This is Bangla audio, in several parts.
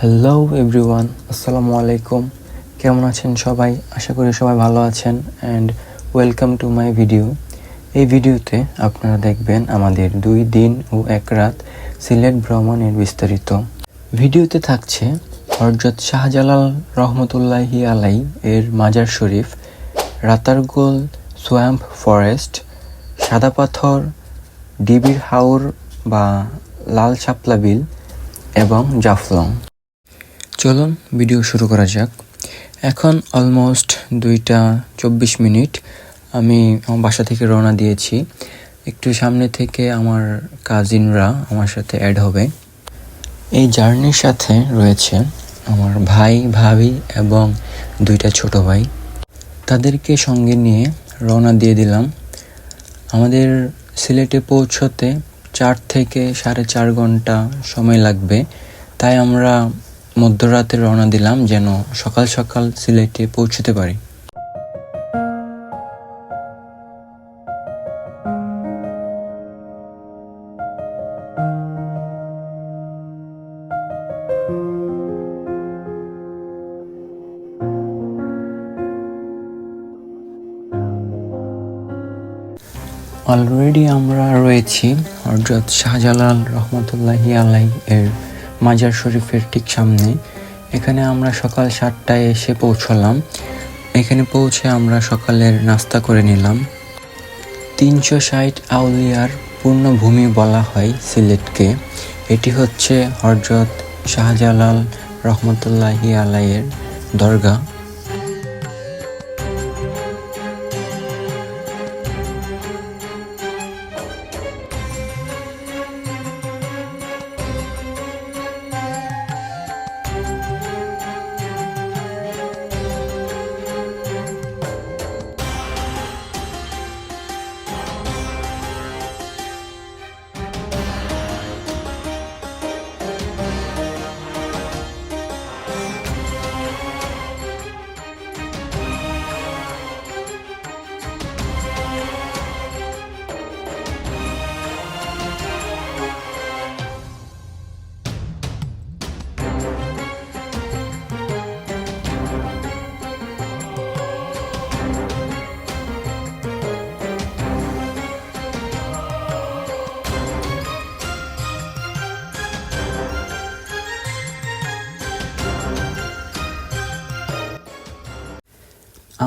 হ্যালো এভরিওয়ান আসসালামু আলাইকুম কেমন আছেন সবাই? আশা করি সবাই ভালো আছেন and welcome to my video এই ভিডিওতে আপনারা দেখবেন আমাদের দুই দিন ও এক রাত সিলেট ভ্রমণের বিস্তারিত। ভিডিওতে থাকছে হরজত শাহজালাল রহমতুল্লাহি আলাই এর মাজার শরীফ, রাতারগোল সোয়াম্প ফরেস্ট, সাদা পাথর, ডিবির হাওর বা লাল শাপলা বিল এবং জাফলং। চলুন ভিডিও শুরু করা যাক। এখন অলমোস্ট দুইটা চব্বিশ মিনিট আমি আমার বাসা থেকে রওনা দিয়েছি। একটু সামনে থেকে আমার কাজিনরা আমার সাথে অ্যাড হবে। এই জার্নির সাথে রয়েছে আমার ভাই, ভাবি এবং দুইটা ছোট ভাই। তাদেরকে সঙ্গে নিয়ে রওনা দিয়ে দিলাম। আমাদের সিলেটে পৌঁছতে চার থেকে সাড়ে চার ঘণ্টা সময় লাগবে। তাই আমরা মধ্যরাতে রওনা দিলাম যেন সকাল সকাল সিলেটে পৌঁছতে পারি। অলরেডি আমরা রয়েছি হজরত শাহজালাল রহমতুল্লাহি আলাই এর মাজার শরীফের ঠিক সামনে। এখানে আমরা সকাল সাতটায় এসে পৌঁছলাম। এখানে পৌঁছে আমরা সকালের নাস্তা করে নিলাম। তিনশো ষাট আউলিয়ার পূর্ণভূমি বলা হয় সিলেটকে। এটি হচ্ছে হরজত শাহজালাল রহমতুল্লাহি আলাইয়ের দরগা।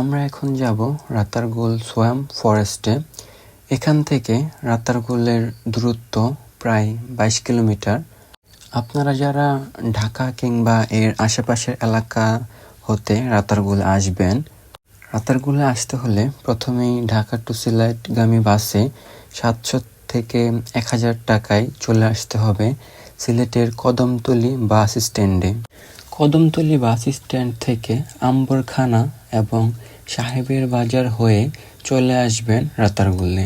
আমরা এখন যাব রাতারগুল সোয়াম ফরেস্টে। এখান থেকে রাতারগুলের দূরত্ব প্রায় বাইশ কিলোমিটার। আপনারা যারা ঢাকা কিংবা এর আশেপাশের এলাকা হতে রাতারগুল আসবেন, রাতারগুলে আসতে হলে প্রথমেই ঢাকা টু সিলেটগামী বাসে সাতশো থেকে এক হাজার টাকায় চলে আসতে হবে সিলেটের কদমতলি বাস স্ট্যান্ডে। কদমতলি বাস স্ট্যান্ড থেকে আম্বরখানা এবং সাহেবের বাজার হয়ে চলে আসবেন রাতারগুলে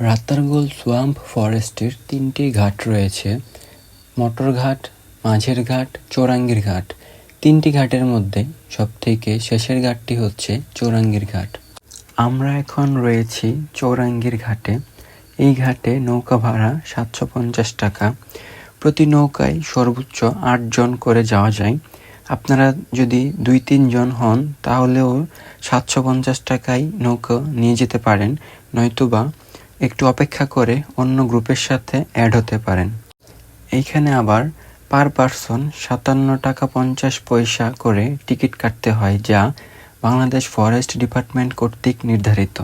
রাতারগুল সোয়াম্প ফরেস্টের তিনটি ঘাট রয়েছে। মোটর ঘাট, মাঝের ঘাট, চৌরাঙ্গীর ঘাট। তিনটি ঘাটের মধ্যে সবথেকে শেষের ঘাটটি হচ্ছে চৌরাঙ্গীর ঘাট। আমরা এখন রয়েছি চৌরাঙ্গীর ঘাটে। এই ঘাটে নৌকা ভাড়া সাতশো পঞ্চাশ টাকা। প্রতি নৌকায় সর্বোচ্চ আটজন করে যাওয়া যায়। আপনারা যদি দুই তিনজন হন, তাহলেও সাতশো পঞ্চাশ টাকায় নৌকা নিয়ে যেতে পারেন, নয়তোবা একটু অপেক্ষা করে অন্য গ্রুপের সাথে অ্যাড হতে পারেন। এইখানে আবার পার পারসন সাতান্ন টাকা পঞ্চাশ পয়সা করে টিকিট কাটতে হয়, যা বাংলাদেশ ফরেস্ট ডিপার্টমেন্ট কর্তৃক নির্ধারিত।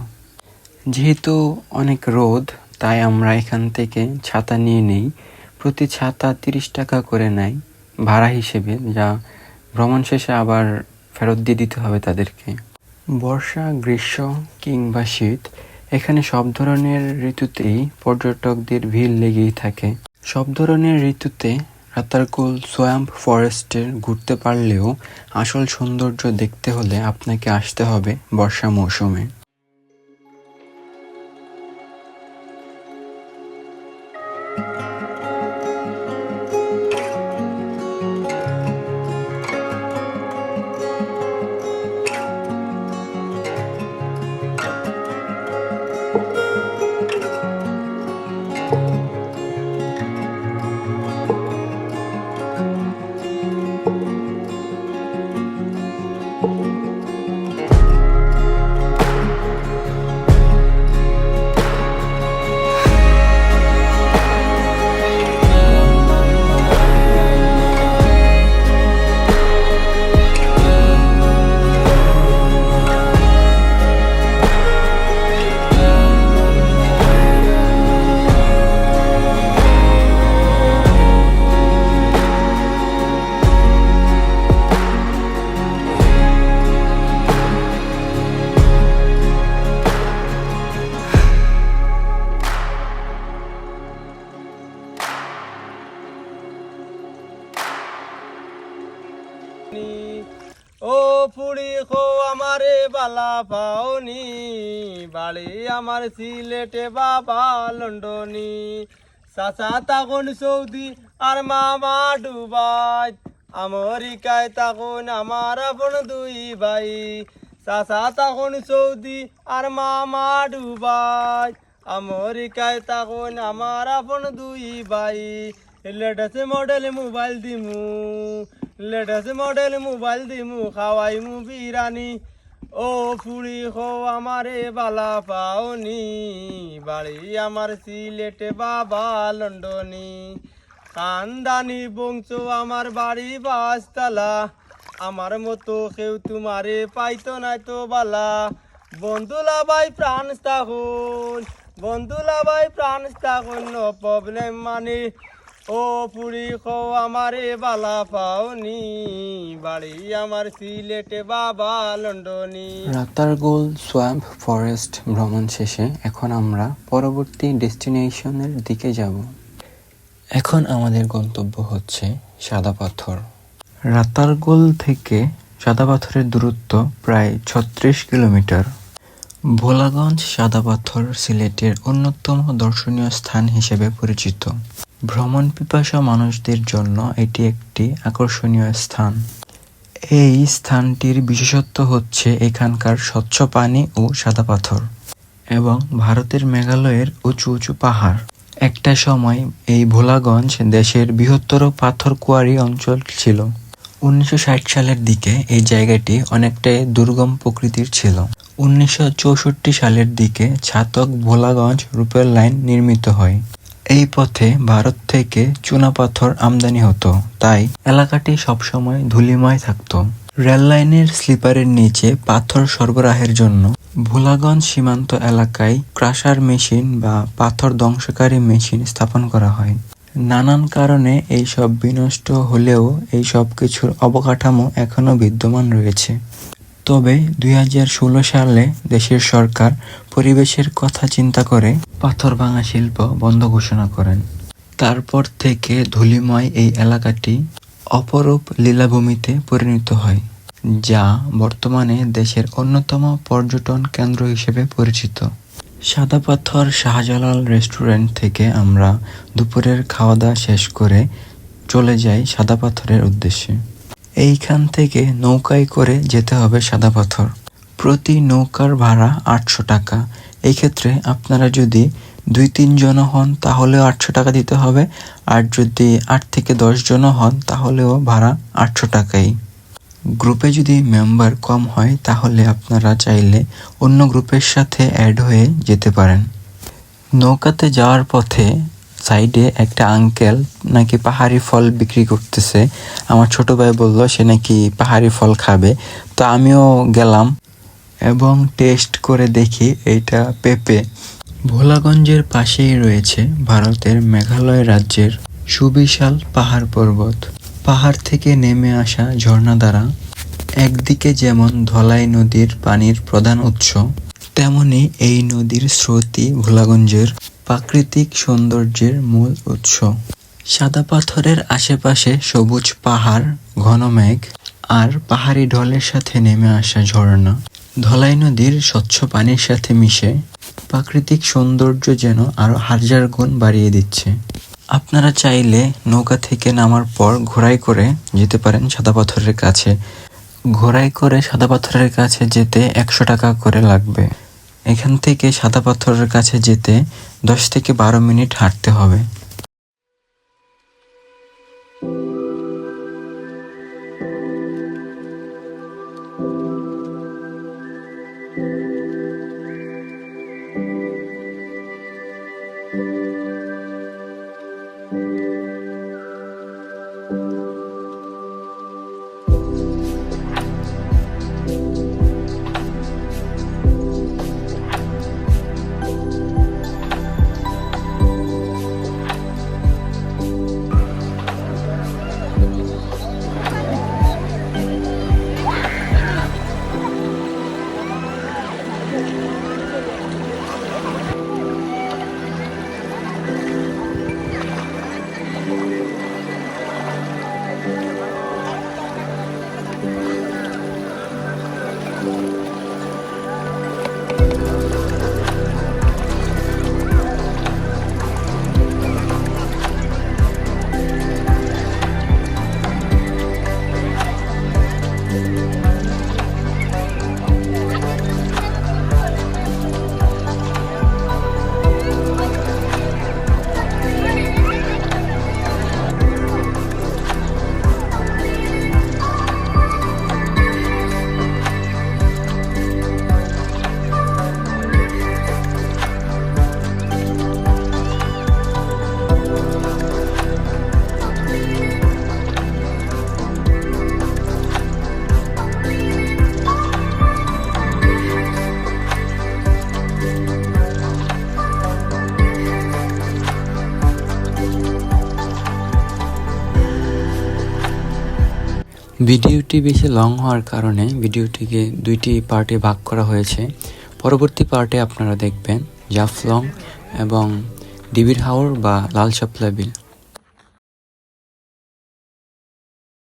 যেহেতু অনেক রোদ, তাই আমরা এখান থেকে ছাতা নিয়ে নেই। প্রতি ছাতা তিরিশ টাকা করে নেয় ভাড়া হিসেবে, যা ভ্রমণ শেষে আবার ফেরত দিয়ে দিতে হবে তাদেরকে। বর্ষা, গ্রীষ্ম কিংবা শীত, এখানে সব ধরনের ঋতুতেই পর্যটকদের ভিড় লেগেই থাকে। সব ধরনের ঋতুতে রাতারকুল, সোয়াম্প ফরেস্টের ঘুরতে পারলেও আসল সৌন্দর্য দেখতে হলে আপনাকে আসতে হবে বর্ষা মৌসুমে। ও পুরি খো আমারে বালা পাওনি বাড়ি আমার সিলেটে বাবা লন্ডনি। চাচা তখন সৌদি আর মামা ডুবাই, আমেরিকায় তখন আমার আপন দুই ভাই। চাচা তখন সৌদি আর মামা ডুবাই, আমেরিকায় তখন আমার আপন দুই ভাই। লেটেস্ট মডেল মোবাইল দিমু। লেটেস্ট মডেল মোবাইল দিমু খাওয়াই মু বিরানি ও ফুড়ি খো আমারে বালা পাওনি, বাড়ি আমার সিলেটে বাবা লন্ডনি। খানদানি বংশ আমার বাড়ি বাসতলা, আমার মতো কেউ তোমারে পাইতো না তো বালা। বন্ধুলা ভাই প্রাণ স্থাপন বন্ধুলা ভাই প্রাণ স্থাপন নো প্রবলেম মানে ও পুরি খো আমারে বালা পাওনি, বাড়ি আমার সিলেটে বাবা লন্ডনি। রাতারগুল সোয়াম্প ফরেস্ট ভ্রমণ শেষে এখন আমরা পরবর্তী ডেস্টিনেশনের দিকে যাব। এখন আমাদের গন্তব্য হচ্ছে সাদা পাথর। রাতারগুল থেকে সাদা পাথরের দূরত্ব প্রায় ছত্রিশ কিলোমিটার। ভোলাগঞ্জ সাদা পাথর সিলেটের অন্যতম দর্শনীয় স্থান হিসেবে পরিচিত। ভ্রমণ পিপাসা মানুষদের জন্য এটি একটি আকর্ষণীয় স্থান। এই স্থানটির বিশেষত্ব হচ্ছে এখানকার স্বচ্ছ পানি ও সাদা পাথর এবং ভারতের মেঘালয়ের উঁচু উঁচু পাহাড়। একটা সময় এই ভোলাগঞ্জ দেশের বৃহত্তর পাথর কোয়ারি অঞ্চল ছিল। উনিশশো ষাট সালের দিকে এই জায়গাটি অনেকটাই দুর্গম প্রকৃতির ছিল। উনিশশো চৌষট্টি সালের দিকে ছাতক ভোলাগঞ্জ রূপের লাইন নির্মিত হয়। এই পথে ভারত থেকে চুনাপাথর আমদানি হতো, তাই এলাকাটি সবসময় ধুলিময় থাকতো। রেল লাইনের স্লিপারের নিচে পাথর সরবরাহের জন্য ভোলাগঞ্জ সীমান্ত এলাকায় ক্রাশার মেশিন বা পাথর ধ্বংসকারী মেশিন স্থাপন করা হয়। নানান কারণে এই সব বিনষ্ট হলেও এই সব কিছুর অবকাঠামো এখনও বিদ্যমান রয়েছে। তবে দুই হাজার ষোলো সালে দেশের সরকার পরিবেশের কথা চিন্তা করে পাথর ভাঙা শিল্প বন্ধ ঘোষণা করেন। তারপর থেকে ধুলিময় এই এলাকাটি অপরূপ লীলাভূমিতে পরিণত হয়, যা বর্তমানে দেশের অন্যতম পর্যটন কেন্দ্র হিসেবে পরিচিত। সাদা পাথর শাহজালাল রেস্টুরেন্ট থেকে আমরা দুপুরের খাওয়া দাওয়া শেষ করে চলে যাই সাদা পাথরের উদ্দেশ্যে। এইখান থেকে নৌকায় করে যেতে হবে সাদা পাথর। প্রতি নৌকার ভাড়া আটশো টাকা। এই ক্ষেত্রে আপনারা যদি দুই, তিন জন হন, তাহলেও আটশো টাকা দিতে হবে। আর যদি আট থেকে দশ জন হন, তাহলেও ভাড়া আটশো টাকাই। গ্রুপে যদি মেম্বার কম হয়, তাহলে আপনারা চাইলে অন্য গ্রুপের সাথে অ্যাড হয়ে যেতে পারেন। নৌকাতে যাওয়ার পথে সাইডে একটা আঙ্কেল নাকি পাহাড়ি ফল বিক্রি করতেছে। আমার ছোট ভাই বলল, সে নাকি পাহাড়ি ফল খাবে। তো আমিও গেলাম এবং টেস্ট করে দেখি এইটা পেঁপে। ভোলাগঞ্জের পাশেই রয়েছে ভারতের মেঘালয় রাজ্যের সুবিশাল পাহাড় পর্বত। পাহাড় থেকে নেমে আসা ঝর্ণা দ্বারা একদিকে যেমন ধলাই নদীর পানির প্রধান উৎস, তেমনি এই নদীর স্রোতই ভোলাগঞ্জের প্রাকৃতিক সৌন্দর্যের মূল উৎস। সাদা পাথরের আশেপাশে সবুজ পাহাড়, ঘন মেঘ আর পাহাড়ি ঢলের সাথে নেমে আসা ঝর্ণা। ধলাই নদীর স্বচ্ছ পানির সাথে মিশে প্রাকৃতিক সৌন্দর্য যেন আরও হাজার গুণ বাড়িয়ে দিচ্ছে। আপনারা চাইলে নৌকা থেকে নামার পর ঘোড়ায় করে যেতে পারেন সাদা পাথরের কাছে। ঘোড়ায় করে সাদা পাথরের কাছে যেতে একশো টাকা করে লাগবে। এখান থেকে সাদা পাথরের কাছে যেতে দশ থেকে বারো মিনিট হাঁটতে হবে। ভিডিওটি বেশি লং হওয়ার কারণে ভিডিওটিকে দুইটি পার্টে ভাগ করা হয়েছে। পরবর্তী পার্টে আপনারা দেখবেন জাফলং এবং ডিবির হাওর বা লাল শাপলা বিল।